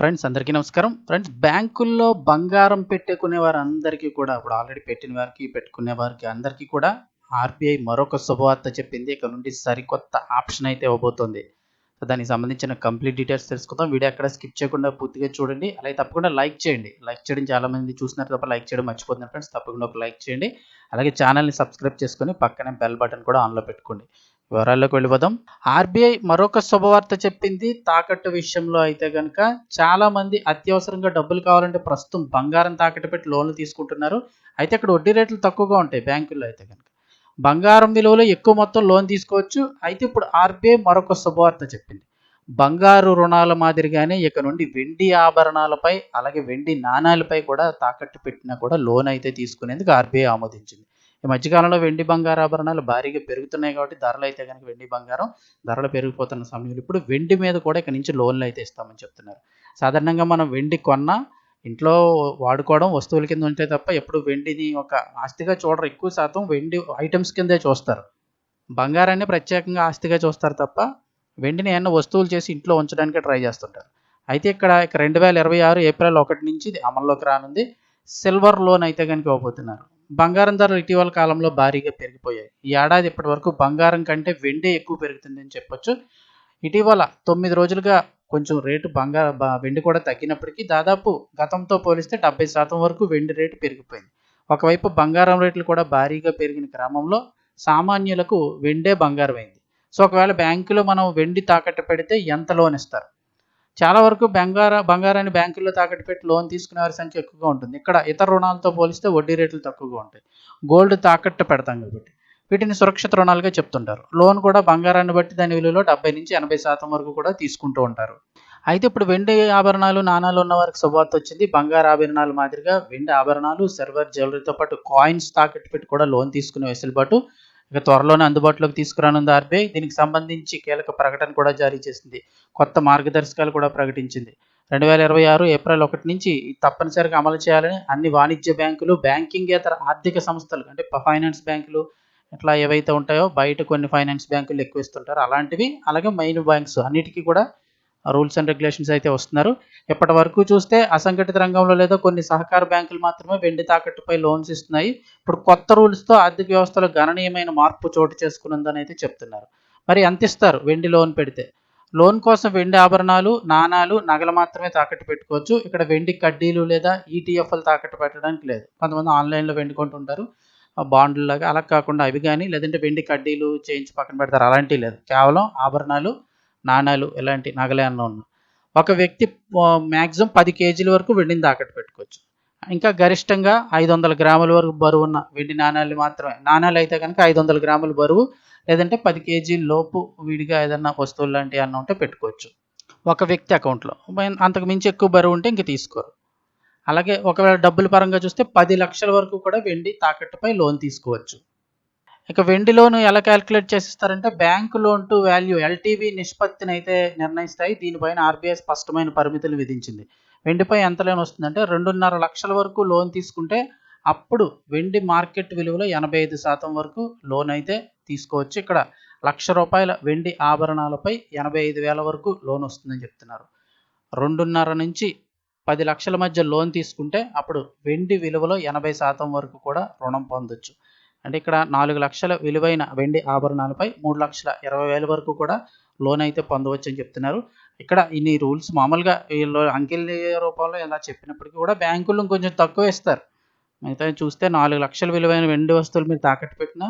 Friends అందరికీ నమస్కారం. Friends బ్యాంకుల్లో బంగారం పెట్టుకునే వారందరికీ కూడా ఇప్పుడు ఆల్రెడీ పెట్టిన వారికి పెట్టుకునే వారికి అందరికీ కూడా ఆర్బీఐ మరొక శుభవార్త చెప్పింది. ఇక్కడ నుండి సరికొత్త ఆప్షన్ అయితే ఇవ్వబోతోంది. సో దానికి సంబంధించిన కంప్లీట్ డీటెయిల్స్ తెలుసుకుందాం. వీడియో అక్కడ స్కిప్ చేయకుండా పూర్తిగా చూడండి. అలాగే తప్పకుండా లైక్ చేయండి. లైక్ చేయడం చాలామంది చూసినారు తప్ప లైక్ చేయడం మర్చిపోతున్నారు ఫ్రెండ్స్. తప్పకుండా ఒక లైక్ చేయండి. అలాగే ఛానల్ని సబ్స్క్రైబ్ చేసుకొని పక్కనే బెల్ బటన్ కూడా ఆన్లో పెట్టుకోండి. వివరాల్లోకి వెళ్ళిపోదాం. ఆర్బీఐ మరొక శుభవార్త చెప్పింది. తాకట్టు విషయంలో అయితే కనుక చాలా మంది అత్యవసరంగా డబ్బులు కావాలంటే ప్రస్తుతం బంగారం తాకట్టు పెట్టి లోన్లు తీసుకుంటున్నారు. అయితే అక్కడ వడ్డీ రేట్లు తక్కువగా ఉంటాయి బ్యాంకుల్లో అయితే కనుక బంగారం విలువలో ఎక్కువ మొత్తం లోన్ తీసుకోవచ్చు. అయితే ఇప్పుడు ఆర్బీఐ మరొక శుభవార్త చెప్పింది. బంగారు రుణాల మాదిరిగానే ఇక నుండి వెండి ఆభరణాలపై అలాగే వెండి నాణాలపై కూడా తాకట్టు పెట్టినా కూడా లోన్ అయితే తీసుకునేందుకు ఆర్బీఐ ఆమోదించింది. ఈ మధ్యకాలంలో వెండి బంగారు ఆభరణాలు భారీగా పెరుగుతున్నాయి కాబట్టి ధరలు అయితే కనుక వెండి బంగారం ధరలు పెరిగిపోతున్న సమయంలో ఇప్పుడు వెండి మీద కూడా ఇక్కడ నుంచి లోన్లు అయితే ఇస్తామని చెప్తున్నారు. సాధారణంగా మనం వెండి కొన్నా ఇంట్లో వాడుకోవడం వస్తువుల కింద ఉంటే తప్ప ఎప్పుడు వెండిని ఒక ఆస్తిగా చూడరు. ఎక్కువ శాతం వెండి ఐటమ్స్ కిందే చూస్తారు. బంగారాన్ని ప్రత్యేకంగా ఆస్తిగా చూస్తారు తప్ప వెండిని ఏమైనా వస్తువులు చేసి ఇంట్లో ఉంచడానికి ట్రై చేస్తుంటారు. అయితే ఇక్కడ ఇక రెండు వేల ఇరవై ఆరు ఏప్రిల్ ఒకటి నుంచి ఇది అమల్లోకి రానుంది. సిల్వర్ లోన్ అయితే కనుక ఇవ్వబోతున్నారు. బంగారం ధరలు ఇటీవల కాలంలో భారీగా పెరిగిపోయాయి. ఈ ఏడాది ఇప్పటి వరకు బంగారం కంటే వెండి ఎక్కువ పెరుగుతుందని చెప్పొచ్చు. ఇటీవల తొమ్మిది రోజులుగా కొంచెం రేటు బంగార వెండి కూడా తగ్గినప్పటికీ దాదాపు గతంతో పోలిస్తే డెబ్బై శాతం వరకు వెండి రేటు పెరిగిపోయింది. ఒకవైపు బంగారం రేట్లు కూడా భారీగా పెరిగిన క్రమంలో సామాన్యులకు వెండే బంగారం అయింది సో ఒకవేళ బ్యాంకులో మనం వెండి తాకట్టు పెడితే ఎంత లోన్ ఇస్తారు? చాలా వరకు బంగార బంగారాన్ని బ్యాంకుల్లో తాకట్టు పెట్టి లోన్ తీసుకునే వారి సంఖ్య ఎక్కువగా ఉంటుంది. ఇక్కడ ఇతర రుణాలతో పోలిస్తే వడ్డీ రేట్లు తక్కువగా ఉంటాయి. గోల్డ్ తాకట్టు పెడతాం కాబట్టి. వీటిని సురక్షిత రుణాలుగా చెప్తుంటారు. లోన్ కూడా బంగారాన్ని బట్టి దాని విలువలో డెబ్బై నుంచి ఎనభై శాతం వరకు కూడా తీసుకుంటూ ఉంటారు. అయితే ఇప్పుడు వెండి ఆభరణాలు నాణాలు ఉన్న వారికి శుభవార్త వచ్చింది. బంగారు ఆభరణాలు మాదిరిగా వెండి ఆభరణాలు సర్వర్ జ్యువెలరీతో పాటు కాయిన్స్ తాకట్టు పెట్టి కూడా లోన్ తీసుకునే వెసులుబాటు ఇక త్వరలోనే అందుబాటులోకి తీసుకురానుంది ఆర్బీఐ. దీనికి సంబంధించి కీలక ప్రకటన కూడా జారీ చేసింది. కొత్త మార్గదర్శకాలు కూడా ప్రకటించింది. రెండు వేల ఇరవై ఆరు ఏప్రిల్ ఒకటి నుంచి తప్పనిసరిగా అమలు చేయాలని అన్ని వాణిజ్య బ్యాంకులు బ్యాంకింగేతర ఆర్థిక సంస్థలు అంటే ఫైనాన్స్ బ్యాంకులు ఇట్లా ఏవైతే ఉంటాయో బయట కొన్ని ఫైనాన్స్ బ్యాంకులు ఎక్కువ ఇస్తుంటారు. అలాంటివి అలాగే మెయిన్ బ్యాంక్స్ అన్నిటికీ కూడా రూల్స్ అండ్ రెగ్యులేషన్స్ అయితే వస్తున్నారు. ఇప్పటి వరకు చూస్తే అసంఘటిత రంగంలో లేదా కొన్ని సహకార బ్యాంకులు మాత్రమే వెండి తాకట్టుపై లోన్స్ ఇస్తున్నాయి. ఇప్పుడు కొత్త రూల్స్తో ఆర్థిక వ్యవస్థలో గణనీయమైన మార్పు చోటు చేసుకునుందని అయితే చెప్తున్నారు. మరి ఎంత ఇస్తారు వెండి లోన్ పెడితే? లోన్ కోసం వెండి ఆభరణాలు నాణాలు నగలు మాత్రమే తాకట్టు పెట్టుకోవచ్చు. ఇక్కడ వెండి కడ్డీలు లేదా ఈటీఎఫ్లు తాకట్టు పెట్టడానికి లేదు. కొంతమంది ఆన్లైన్లో వెండి కొంటుంటారు బాండ్లు లాగా అలా కాకుండా అవి కానీ లేదంటే వెండి కడ్డీలు చేయించి పక్కన పెడతారు. అలాంటివి లేదు. కేవలం ఆభరణాలు నాణాలు ఇలాంటి నగలేమన్నా ఉన్నా. ఒక వ్యక్తి మ్యాక్సిమం పది కేజీల వరకు వెండిని తాకట్టు పెట్టుకోవచ్చు. ఇంకా గరిష్టంగా ఐదు వందల గ్రాముల వరకు బరువు ఉన్న వెండి నాణాలు మాత్రమే. నాణాలు అయితే కనుక ఐదు వందల గ్రాముల బరువు లేదంటే పది కేజీల లోపు విడిగా ఏదన్నా వస్తువులు లాంటివి అన్న ఉంటే పెట్టుకోవచ్చు. ఒక వ్యక్తి అకౌంట్లో. అంతకు మించి ఎక్కువ బరువు ఉంటే ఇంక తీసుకోరు. అలాగే ఒకవేళ డబ్బుల పరంగా చూస్తే పది లక్షల వరకు కూడా వెండి తాకట్టుపై లోన్ తీసుకోవచ్చు. ఇక వెండి లోన్ ఎలా calculate చేసిస్తారంటే bank loan to value LTV నిష్పత్తిని అయితే నిర్ణయిస్తాయి. దీనిపైన ఆర్బీఐ స్పష్టమైన పరిమితులు విధించింది. వెండిపై ఎంత లోన్ వస్తుందంటే రెండున్నర లక్షల వరకు లోన్ తీసుకుంటే అప్పుడు వెండి మార్కెట్ విలువలో ఎనభై ఐదు శాతం వరకు లోన్ అయితే తీసుకోవచ్చు. ఇక్కడ లక్ష రూపాయల వెండి ఆభరణాలపై ఎనభై ఐదు వేల వరకు లోన్ వస్తుందని చెప్తున్నారు. రెండున్నర నుంచి పది లక్షల మధ్య లోన్ తీసుకుంటే అప్పుడు వెండి విలువలో ఎనభై శాతం వరకు కూడా రుణం పొందొచ్చు. అంటే ఇక్కడ నాలుగు లక్షల విలువైన వెండి ఆభరణాలపై మూడు లక్షల ఇరవై వేల వరకు కూడా లోన్ అయితే పొందవచ్చు అని చెప్తున్నారు. ఇక్కడ ఇన్ని రూల్స్ మామూలుగా వీళ్ళు అంకెల రూపంలో ఇలా చెప్పినప్పటికీ కూడా బ్యాంకులు కొంచెం తక్కువ ఇస్తారు మిగతా చూస్తే నాలుగు లక్షల విలువైన వెండి వస్తువులు మీరు తాకట్టు పెట్టినా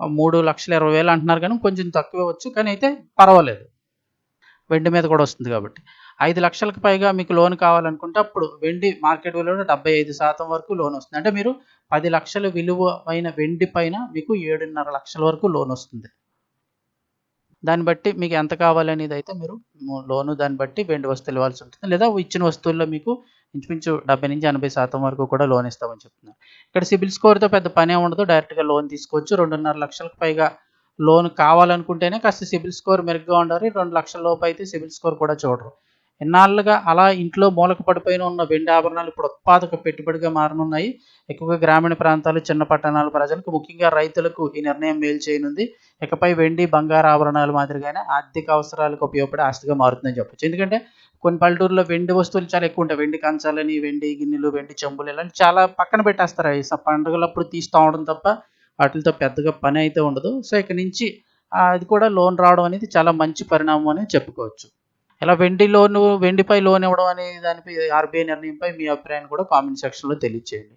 మూడు లక్షల ఇరవై వేలు అంటున్నారు కానీ కొంచెం తక్కువ వచ్చు కానీ అయితే పర్వాలేదు. వెండి మీద కూడా వస్తుంది కాబట్టి. ఐదు లక్షలకు పైగా మీకు లోన్ కావాలనుకుంటే అప్పుడు వెండి మార్కెట్ విలువ డెబ్బై ఐదు శాతం వరకు లోన్ వస్తుంది. అంటే మీరు పది లక్షల విలువ అయిన వెండి పైన మీకు ఏడున్నర లక్షల వరకు లోన్ వస్తుంది. దాన్ని బట్టి మీకు ఎంత కావాలనేది అయితే మీరు లోను దాన్ని బట్టి వెండి వస్తువులు ఇవ్వాల్సి ఉంటుంది. లేదా ఇచ్చిన వస్తువుల్లో మీకు ఇంచుమించు డెబ్బై నుంచి ఎనభై శాతం వరకు కూడా లోన్ ఇస్తామని చెప్తున్నారు. ఇక్కడ సిబిల్ స్కోర్తో పెద్ద పనే ఉండదు. డైరెక్ట్గా లోన్ తీసుకోవచ్చు. రెండున్నర లక్షలకు పైగా లోన్ కావాలనుకుంటేనే కాస్త సిబిల్ స్కోర్ మెరుగ్గా ఉండాలి. రెండు లక్షల లోపు అయితే సిబిల్ స్కోర్ కూడా చూడరు. ఎన్నాళ్ళుగా అలా ఇంట్లో మూలక పడిపోయిన ఉన్న వెండి ఆభరణాలు ఇప్పుడు ఉత్పాదక పెట్టుబడిగా మారనున్నాయి. ఎక్కువగా గ్రామీణ ప్రాంతాలు చిన్న పట్టణాల ప్రజలకు ముఖ్యంగా రైతులకు ఈ నిర్ణయం మేలు చేయనుంది. ఇకపై వెండి బంగారు ఆభరణాలు మాదిరిగానే ఆర్థిక అవసరాలకు ఉపయోగపడే ఆస్తిగా మారుతుందని చెప్పొచ్చు. ఎందుకంటే కొన్ని పల్లెటూరులో వెండి వస్తువులు చాలా ఎక్కువ ఉంటాయి. వెండి కంచాలని వెండి గిన్నెలు వెండి చెంబులు ఇలాంటి చాలా పక్కన పెట్టేస్తారు. అవి పండుగలప్పుడు తీస్తూ ఉండడం తప్ప వాటితో పెద్దగా పని అయితే ఉండదు. సో ఇక నుంచి అది కూడా లోన్ రావడం అనేది చాలా మంచి పరిణామం అని చెప్పుకోవచ్చు. ఇలా వెండి లోను వెండిపై లోన్ ఇవ్వడం అనే దానిపై ఆర్బీఐ నిర్ణయంపై మీ అభిప్రాయాన్ని కూడా కామెంట్ సెక్షన్లో తెలియచేయండి.